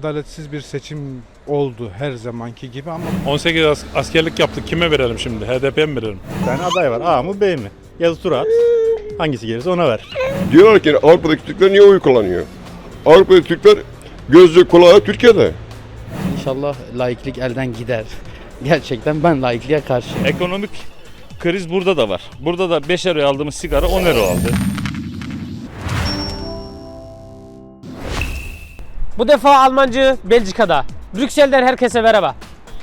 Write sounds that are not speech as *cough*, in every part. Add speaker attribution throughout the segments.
Speaker 1: Adaletsiz bir seçim oldu her zamanki gibi ama
Speaker 2: 18 as- askerlik yaptık. Kime verelim şimdi? HDP'ye mi verelim?
Speaker 3: Tane aday var. A mı B mi? Yazı tura at. Hangisi gelirse ona ver.
Speaker 4: Diyorlar ki Avrupa'daki Türkler niye oy kullanıyor? Avrupa'daki Türkler gözü kulağı Türkiye'de.
Speaker 5: İnşallah laiklik elden gider. *laughs* Gerçekten ben laikliğe karşıyım.
Speaker 6: Ekonomik kriz burada da var. Burada da 5 euro aldığımız sigara 10 euro aldı.
Speaker 7: Bu defa Almancı Belçika'da. Brüksel'den herkese merhaba.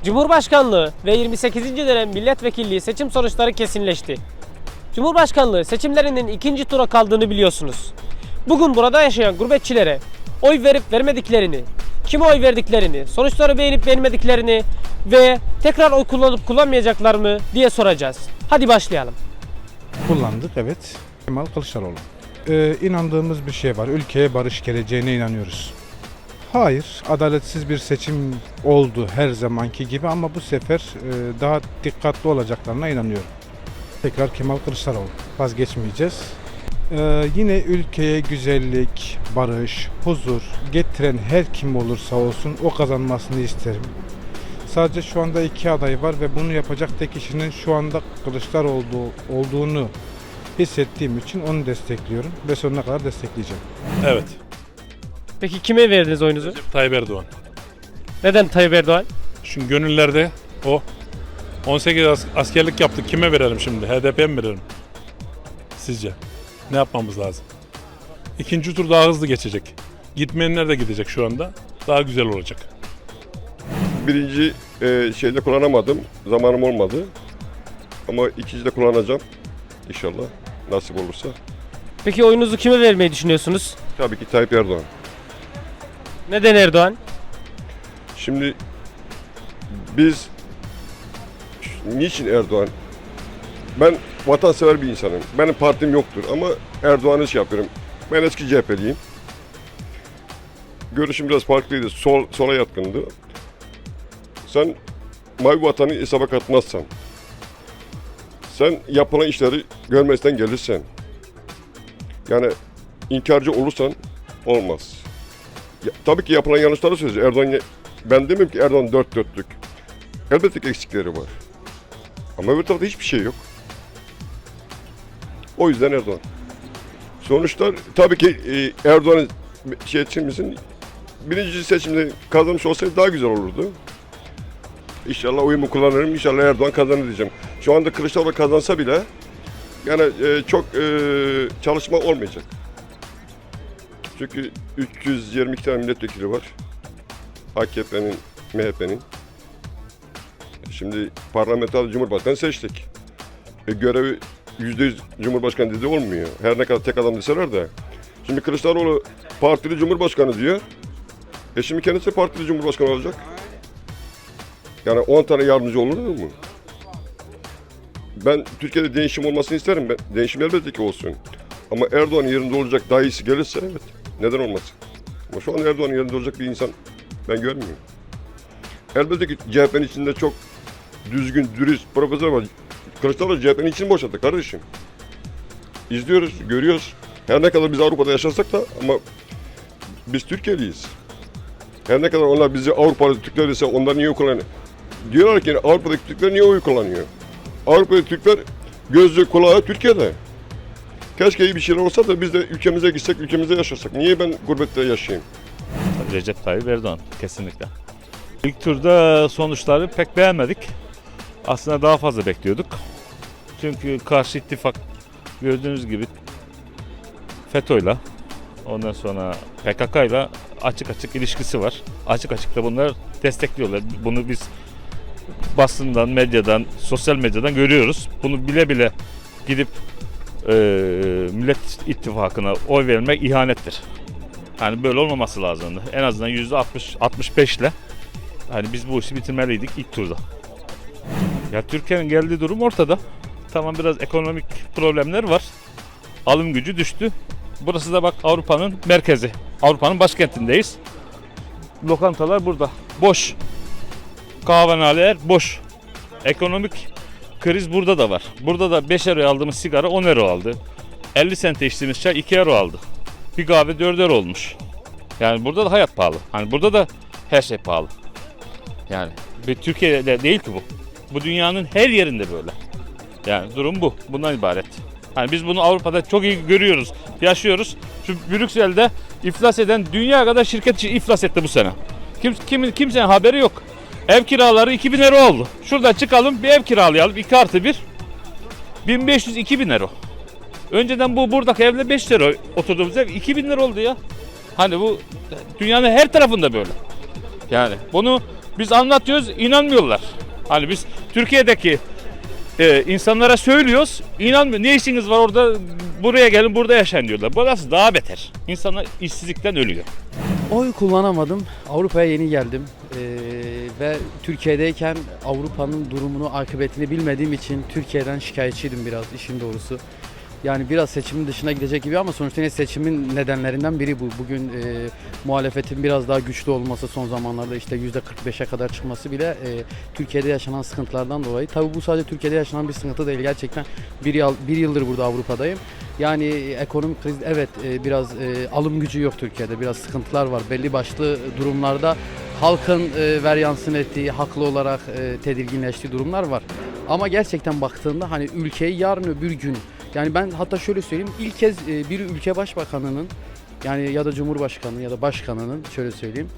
Speaker 7: Cumhurbaşkanlığı ve 28. dönem milletvekilliği seçim sonuçları kesinleşti. Cumhurbaşkanlığı seçimlerinin ikinci tura kaldığını biliyorsunuz. Bugün burada yaşayan gurbetçilere oy verip vermediklerini, kime oy verdiklerini, sonuçları beğenip beğenmediklerini ve tekrar oy kullanıp kullanmayacaklar mı diye soracağız. Hadi başlayalım.
Speaker 1: kullandık evet. Kemal Kılıçdaroğlu. Ee, inandığımız bir şey var. Ülkeye barış geleceğine inanıyoruz. Hayır, adaletsiz bir seçim oldu her zamanki gibi ama bu sefer e, daha dikkatli olacaklarına inanıyorum. Tekrar Kemal Kılıçdaroğlu. Vazgeçmeyeceğiz. Ee, yine ülkeye güzellik, barış, huzur getiren her kim olursa olsun o kazanmasını isterim. Sadece şu anda iki aday var ve bunu yapacak tek kişinin şu anda Kılıçdaroğlu olduğunu hissettiğim için onu destekliyorum ve sonuna kadar destekleyeceğim.
Speaker 2: Evet.
Speaker 7: Peki kime verdiniz oyunuzu?
Speaker 2: Recep Tayyip Erdoğan.
Speaker 7: Neden Tayyip Erdoğan?
Speaker 2: Çünkü gönüllerde o 18 as- askerlik yaptık. Kime verelim şimdi? HDP'ye mi verelim? Sizce? Ne yapmamız lazım? İkinci tur daha hızlı geçecek. Gitmeyenler de gidecek şu anda. Daha güzel olacak.
Speaker 4: Birinci e, şeyde kullanamadım. Zamanım olmadı. Ama ikinci de kullanacağım. İnşallah. Nasip olursa.
Speaker 7: Peki oyunuzu kime vermeyi düşünüyorsunuz?
Speaker 4: Tabii ki Tayyip Erdoğan.
Speaker 7: Neden Erdoğan?
Speaker 4: Şimdi biz niçin Erdoğan? Ben vatansever bir insanım. Benim partim yoktur ama Erdoğan'ı şey yapıyorum. Ben eski CHP'liyim. Görüşüm biraz farklıydı. Sol, sola yatkındı. Sen mavi vatanı hesaba katmazsan, sen yapılan işleri görmezden gelirsen, yani inkarcı olursan olmaz. Ya, tabii ki yapılan yanlışları söylüyor. Erdoğan ben demiyorum ki Erdoğan dört dörtlük. Elbette ki eksikleri var. Ama öbür tarafta hiçbir şey yok. O yüzden Erdoğan. Sonuçlar tabii ki e, Erdoğan'ın şey seçimimizin birinci seçimde kazanmış olsaydı daha güzel olurdu. İnşallah oyumu kullanırım. İnşallah Erdoğan kazanır diyeceğim. Şu anda Kılıçdaroğlu kazansa bile yani e, çok e, çalışma olmayacak. Çünkü 322 tane milletvekili var. AKP'nin, MHP'nin. Şimdi parlamenter cumhurbaşkanı seçtik. E, görevi %100 cumhurbaşkanı dediği olmuyor. Her ne kadar tek adam deseler de. Şimdi Kılıçdaroğlu partili cumhurbaşkanı diyor. E şimdi kendisi partili cumhurbaşkanı olacak. Yani 10 tane yardımcı olur mu? Ben Türkiye'de değişim olmasını isterim. Ben, değişim elbette ki olsun. Ama Erdoğan yerinde olacak daha gelirse evet. Neden olmasın? Ama şu an Erdoğan yerinde olacak bir insan ben görmüyorum. Elbette ki CHP'nin içinde çok düzgün, dürüst profesör var. Kılıçdaroğlu CHP'nin içini boşalttı kardeşim. İzliyoruz, görüyoruz. Her ne kadar biz Avrupa'da yaşasak da ama biz Türkiye'liyiz. Her ne kadar onlar bizi Avrupalı Türkler ise onlar niye kullanıyor? Diyorlar ki Avrupa'daki Türkler niye oy kullanıyor? Avrupa'daki Türkler gözü kulağı Türkiye'de. Keşke iyi bir şeyler olsa da biz de ülkemize gitsek, ülkemizde yaşasak. Niye ben gurbette yaşayayım?
Speaker 6: Recep Tayyip Erdoğan kesinlikle. İlk turda sonuçları pek beğenmedik. Aslında daha fazla bekliyorduk. Çünkü karşı ittifak gördüğünüz gibi FETÖ'yle ondan sonra PKK'yla açık açık ilişkisi var. Açık açık da bunlar destekliyorlar. Bunu biz basından, medyadan, sosyal medyadan görüyoruz. Bunu bile bile gidip eee Millet İttifakı'na oy vermek ihanettir. Yani böyle olmaması lazımdı. En azından %60 65 ile hani biz bu işi bitirmeliydik ilk turda. Ya Türkiye'nin geldiği durum ortada. Tamam biraz ekonomik problemler var. Alım gücü düştü. Burası da bak Avrupa'nın merkezi. Avrupa'nın başkentindeyiz. Lokantalar burada. Boş. Kahvehaneler boş. Ekonomik kriz burada da var. Burada da 5 euro aldığımız sigara 10 euro aldı. 50 sente içtiğimiz çay 2 euro aldı. Bir kahve 4 euro olmuş. Yani burada da hayat pahalı. Hani burada da her şey pahalı. Yani bir Türkiye'de değil ki bu. Bu dünyanın her yerinde böyle. Yani durum bu. Bundan ibaret. Hani biz bunu Avrupa'da çok iyi görüyoruz, yaşıyoruz. Şu Brüksel'de iflas eden dünya kadar şirket iflas etti bu sene. Kim, kimin, kimsenin haberi yok. Ev kiraları 2000 euro oldu. Şuradan çıkalım bir ev kiralayalım 2 artı 1. 1500-2000 euro. Önceden bu buradaki evle 5 lira oturduğumuz ev 2000 lira oldu ya. Hani bu dünyanın her tarafında böyle. Yani bunu biz anlatıyoruz inanmıyorlar. Hani biz Türkiye'deki e, insanlara söylüyoruz inanmıyor. Ne işiniz var orada buraya gelin burada yaşayın diyorlar. Burası daha beter. İnsanlar işsizlikten ölüyor.
Speaker 5: Oy kullanamadım. Avrupa'ya yeni geldim. Ee, ve Türkiye'deyken Avrupa'nın durumunu, akıbetini bilmediğim için Türkiye'den şikayetçiydim biraz işin doğrusu. Yani biraz seçimin dışına gidecek gibi ama sonuçta yine seçimin nedenlerinden biri bu. Bugün e, muhalefetin biraz daha güçlü olması son zamanlarda işte %45'e kadar çıkması bile e, Türkiye'de yaşanan sıkıntılardan dolayı. Tabii bu sadece Türkiye'de yaşanan bir sıkıntı değil. Gerçekten bir, yıl, bir yıldır burada Avrupa'dayım. Yani ekonomik kriz evet e, biraz e, alım gücü yok Türkiye'de. Biraz sıkıntılar var. Belli başlı durumlarda halkın e, veryansın ettiği, haklı olarak e, tedirginleştiği durumlar var. Ama gerçekten baktığında hani ülkeyi yarın öbür gün yani ben hatta şöyle söyleyeyim ilk kez e, bir ülke başbakanının yani ya da cumhurbaşkanı ya da başkanının şöyle söyleyeyim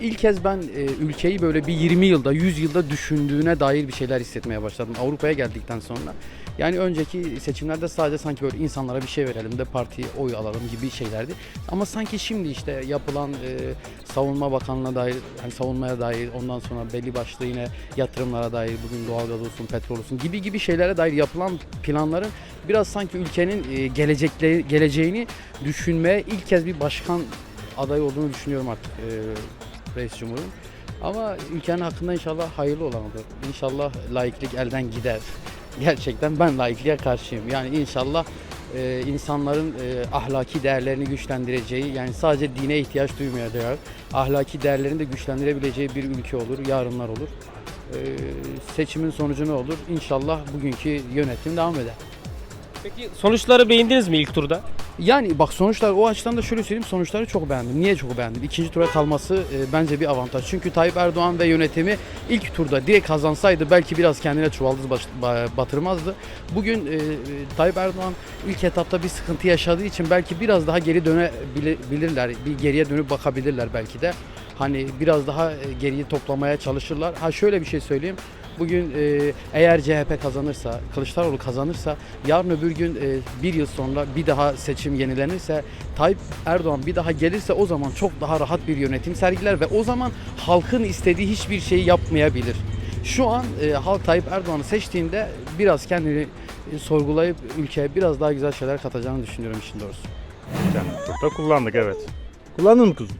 Speaker 5: ilk kez ben e, ülkeyi böyle bir 20 yılda 100 yılda düşündüğüne dair bir şeyler hissetmeye başladım Avrupa'ya geldikten sonra. Yani önceki seçimlerde sadece sanki böyle insanlara bir şey verelim de partiye oy alalım gibi şeylerdi. Ama sanki şimdi işte yapılan e, savunma bakanlığına dair, hani savunmaya dair ondan sonra belli başlı yine yatırımlara dair bugün doğalgaz olsun, petrol olsun gibi gibi şeylere dair yapılan planların biraz sanki ülkenin e, gelecekle, geleceğini düşünmeye ilk kez bir başkan adayı olduğunu düşünüyorum artık e, reis cumhurun. Ama ülkenin hakkında inşallah hayırlı olan. İnşallah laiklik elden gider. *laughs* Gerçekten ben laikliğe karşıyım. Yani inşallah e, insanların e, ahlaki değerlerini güçlendireceği, yani sadece dine ihtiyaç duymayacağı, ahlaki değerlerini de güçlendirebileceği bir ülke olur, yarınlar olur. E, seçimin sonucu ne olur? İnşallah bugünkü yönetim devam eder.
Speaker 7: Peki sonuçları beğendiniz mi ilk turda?
Speaker 5: Yani bak sonuçlar o açıdan da şöyle söyleyeyim sonuçları çok beğendim. Niye çok beğendim? İkinci tura kalması e, bence bir avantaj. Çünkü Tayyip Erdoğan ve yönetimi ilk turda direkt kazansaydı belki biraz kendine çuvaldız baş- ba- batırmazdı. Bugün e, e, Tayyip Erdoğan ilk etapta bir sıkıntı yaşadığı için belki biraz daha geri dönebilirler. Bir geriye dönüp bakabilirler belki de. Hani biraz daha e, geriyi toplamaya çalışırlar. Ha şöyle bir şey söyleyeyim. Bugün e, eğer CHP kazanırsa, Kılıçdaroğlu kazanırsa yarın öbür gün e, bir yıl sonra bir daha seçim yenilenirse Tayyip Erdoğan bir daha gelirse o zaman çok daha rahat bir yönetim sergiler ve o zaman halkın istediği hiçbir şeyi yapmayabilir. Şu an e, halk Tayyip Erdoğan'ı seçtiğinde biraz kendini e, sorgulayıp ülkeye biraz daha güzel şeyler katacağını düşünüyorum işin doğrusu.
Speaker 3: Yani turda kullandık evet. Kullandın mı kuzum?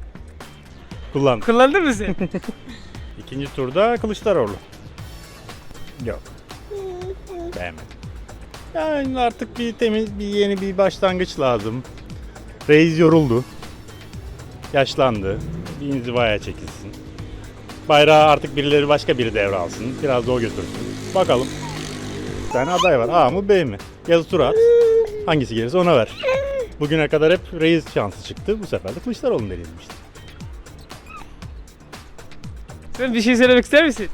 Speaker 3: Kullandım.
Speaker 7: Kullandın mı *laughs* sen?
Speaker 3: İkinci turda Kılıçdaroğlu. Yok. Beğenmedim. Yani artık bir temiz, bir yeni bir başlangıç lazım. Reis yoruldu. Yaşlandı. Bir inzivaya çekilsin. Bayrağı artık birileri başka biri devralsın. Biraz da o götürsün. Bakalım. Bir tane aday var. A mı B mi? Yazı tura at. Hangisi gelirse ona ver. Bugüne kadar hep reis şansı çıktı. Bu sefer de Kılıçdaroğlu'nu deneyelim işte.
Speaker 7: Sen bir şey söylemek ister misin?